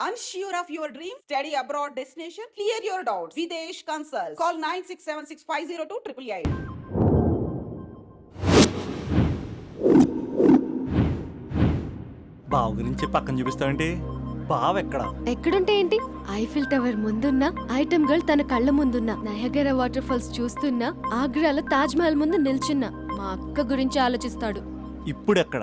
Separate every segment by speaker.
Speaker 1: Unsure of your dream? Study abroad destination? Clear your doubts. Videsh Consult. Call 9676502888.
Speaker 2: బావ గురించి పక్కన చూపిస్తావంటే బావ ఎక్కడ
Speaker 3: ఎక్కడుంటే ఏంటి ఐఫిల్ టవర్ ముందున్న ఐటమ్ గర్ల్ తన కళ్ళ ముందున్న నయగర వాటర్ ఫాల్స్ చూస్తున్నా ఆగ్రాలో తాజ్ మహల్ ముందు నిల్చున్నా మా అక్క గురించి ఆలోచిస్తాడు
Speaker 2: ఇప్పుడు ఎక్కడ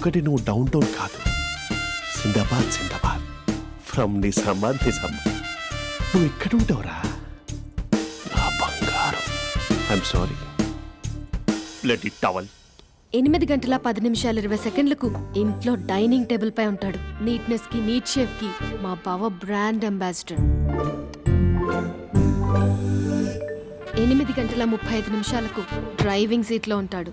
Speaker 4: ఎందుకంటే నువ్వు డౌన్ టౌన్ కాదు. Sinbad Sinbad from Nizamabad Nizamabad నువ్వు ఎక్కడ ఉంటావురా? నా బంగారం. I'm sorry let it towel
Speaker 3: ఎనిమిది గంటల పది నిమిషాలు ఇరవై సెకండ్లకు ఇంట్లో డైనింగ్ టేబుల్ పై ఉంటాడు. నీట్నెస్కి నీట్ షేఫ్కి మా బావ బ్రాండ్ అంబాసిడర్. ఎనిమిది గంటల ముప్పై ఐదు నిమిషాలకు డ్రైవింగ్ సీట్లో ఉంటాడు.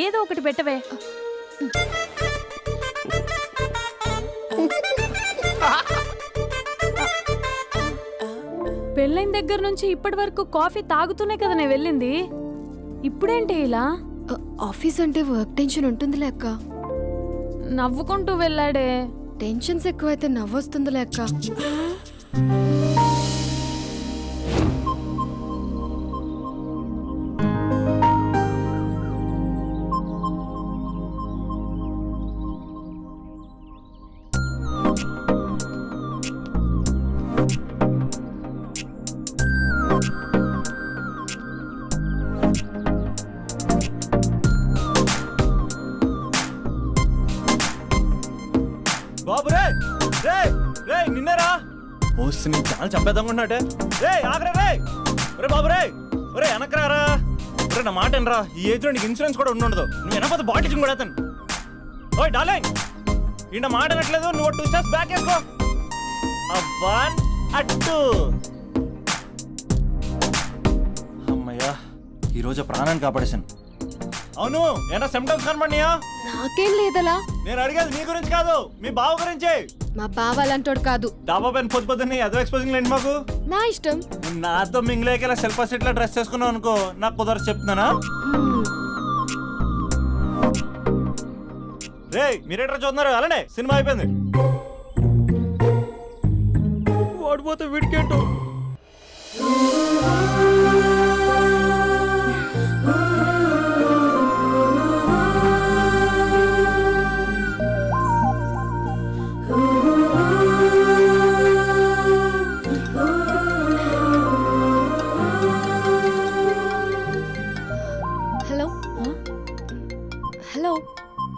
Speaker 5: ఏదో ఒకటి పెట్టవే. పెళ్ళైన దగ్గర నుంచి ఇప్పటి వరకు కాఫీ తాగుతూనే కదా నేను వెళ్ళింది. ఇప్పుడేంటి ఇలా?
Speaker 3: ఆఫీస్ అంటే వర్క్ టెన్షన్ ఉంటుందిలే అక్క
Speaker 5: నవ్వుకుంటూ వెళ్ళాడే.
Speaker 3: టెన్షన్స్ ఎక్కువైతే నవ్వొస్తుందిలే అక్క
Speaker 2: చంపేద్దామన్నట్టే రే ఆగరా రే ఒరే బాబు రే ఒరే వెనకరారా. ఒరే నా మాట ఎనరా ఈ ఏజ్లో నీకు ఇన్సూరెన్స్ కూడా ఉండి ఉండదు. నువ్వు వెనకపోతే బాటిల్ కూడా అతను ఓయ్ డార్లింగ్. ఈయన మాట అనట్లేదు నువ్వు టూ స్టెప్స్ బ్యాక్ వేసుకో. వన్ అట్టు అమ్మయ్యా ఈరోజు ప్రాణాన్ని కాపాడేశాను. అవును ఏనా సిమ్టమ్స్ కనబడినాయా?
Speaker 3: నాకేం లేదలా.
Speaker 2: నేను అడిగేది మీ గురించి కాదు మీ బావ గురించి.
Speaker 3: మా బావ అలాంటోడు కాదు.
Speaker 2: డాబా పైన పొద్దు పొద్దున్నే అదో ఎక్స్పోజింగ్ లేండి మాకు?
Speaker 3: నా ఇష్టం.
Speaker 2: నాతో మింగిలేక ఇలా శిల్పా సెట్లో డ్రెస్ చేసుకున్నావు అనుకో నాకు కుదరదు చెప్తున్నానా. రే మీరేట్రా చూస్తున్నారు? అలానే సినిమా అయిపోయింది. ఓడిపోతే వీడికేంటో?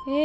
Speaker 5: ఏ.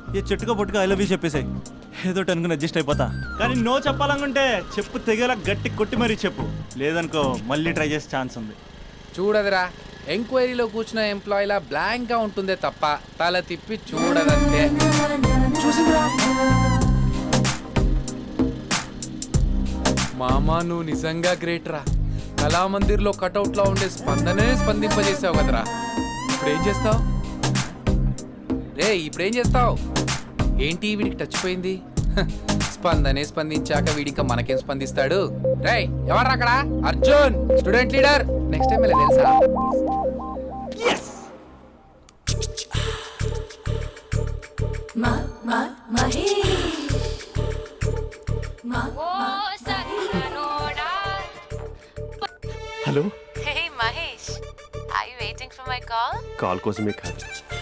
Speaker 2: ఏ చెట్టుగా పొట్టుగా ఐ లవ్ యూ చెప్పేసాయి. ఏదో ఒకటి అనుకుని అడ్జస్ట్ అయిపోతా. కానీ నో చెప్పాలనుకుంటే చెప్పు తెగేలా గట్టి కొట్టి మరీ చెప్పు. లేదనుకో మళ్ళీ ట్రై చేసే ఛాన్స్ ఉంది.
Speaker 6: చూడదురా ఎంక్వైరీలో కూర్చున్న ఎంప్లాయీలా బ్లాంక్గా ఉంటుందే తప్ప తల తిప్పి చూడదంతే. చూసిందిరా. మామా నువ్వు నిజంగా గ్రేట్ రా. కళామందిర్లో కటౌట్లో ఉండే స్పందనే స్పందింపజేసావు కదరా. ఇప్పుడు ఏం చేస్తావు? రే ఇప్పుడు ఏం చేస్తావు? ఏంటి వీడికి టచ్ పోయింది? స్పందనే స్పందించాక వీడింకా మనకేం స్పందిస్తాడు? రేయ్ ఎవర్రా అక్కడ? Arjun student leader. Next time తెలుసా?
Speaker 4: Hello?
Speaker 7: Hey Mahesh I waiting for my call
Speaker 4: call కోసమే కాదు.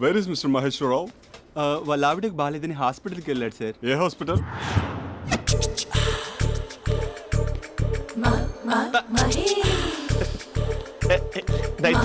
Speaker 8: where is mister Maheswara Rao
Speaker 2: వాళ్ళ ఆవిడకి బాగాలేదని హాస్పిటల్కి వెళ్ళాడు సార్
Speaker 8: ఏ హాస్పిటల్
Speaker 4: నైట్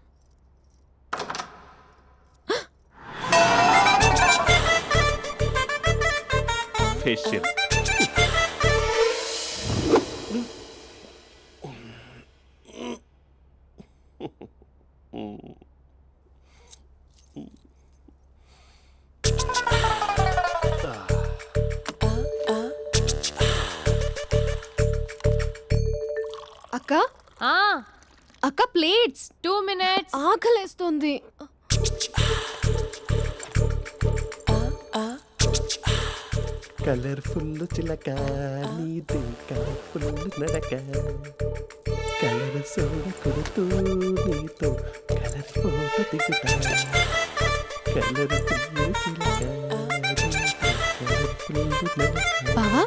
Speaker 4: ఫేషియల్
Speaker 3: అక్క?
Speaker 5: ఆ.
Speaker 3: అక్క ప్లేట్స్.
Speaker 5: Two minutes.
Speaker 3: ఆకలేస్తుంది.
Speaker 4: ఆ ఆ కలర్ఫుల్ చిలక నీది కలర్ఫుల్ నడక. కలర్ సోడ కొడుతూ నీతో కలర్ ఫోటో దిగుతా. కలర్ఫుల్ చిలక కలర్ఫుల్ నడక.
Speaker 3: బావా?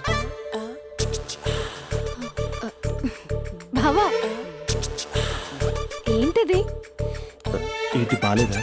Speaker 3: బావా? ఏంటిది?
Speaker 4: ఏంటి బాలేదా?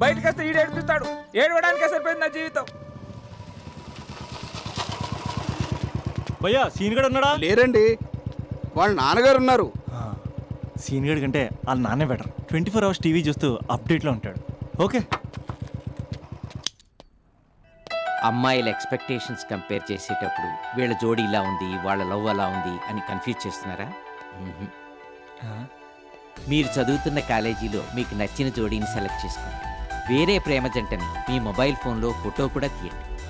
Speaker 9: బయటకు వస్తే ఈడు ఏడిపిస్తాడు ఏడవడానికే సరిపోయింది నా జీవితం.
Speaker 2: భయ్యా సీన్ గడు ఉన్నాడా?
Speaker 8: లేరండి. వాళ్ళ నాన్నగారు ఉన్నారు.
Speaker 2: ఆ, సీన్ గడి కంటే వాళ్ళ నాన్నే better twenty four hours TV చూస్తూ అప్డేట్లో ఉంటాడు. ఓకే.
Speaker 10: అమ్మాయిల ఎక్స్పెక్టేషన్స్ కంపేర్ చేసేటప్పుడు వీళ్ళ జోడి ఇలా ఉంది వాళ్ళ లవ్ అలా ఉంది అని కన్ఫ్యూజ్ చేస్తున్నారా. మీరు చదువుతున్న కాలేజీలో మీకు నచ్చిన జోడీని సెలెక్ట్ చేసుకోండి. వేరే ప్రేమ జంటని మీ మొబైల్ ఫోన్లో ఫోటో కూడా తీయండి.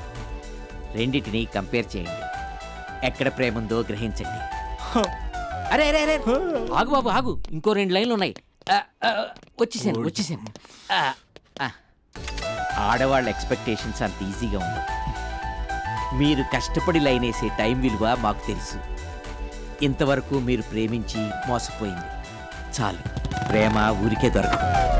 Speaker 10: రెండింటిని కంపేర్ చేయండి. ఎక్కడ ప్రేమ ఉందో గ్రహించండి. అరే అరే అరే ఆగు బాబు ఆగు! ఇంకో రెండు లైన్లు ఉన్నాయి. ఆ, ఆ, వచ్చేసాను వచ్చేసాను. ఆ, ఆ. ఆడవాళ్ళ ఎక్స్పెక్టేషన్స్ అంత ఈజీగా ఉండవు. మీరు కష్టపడి లైన్ వేసే టైం విలువ మాకు తెలుసు. ఇంతవరకు మీరు ప్రేమించి మోసపోయింది. చాలు. ప్రేమ ఊరికే దొరకదు.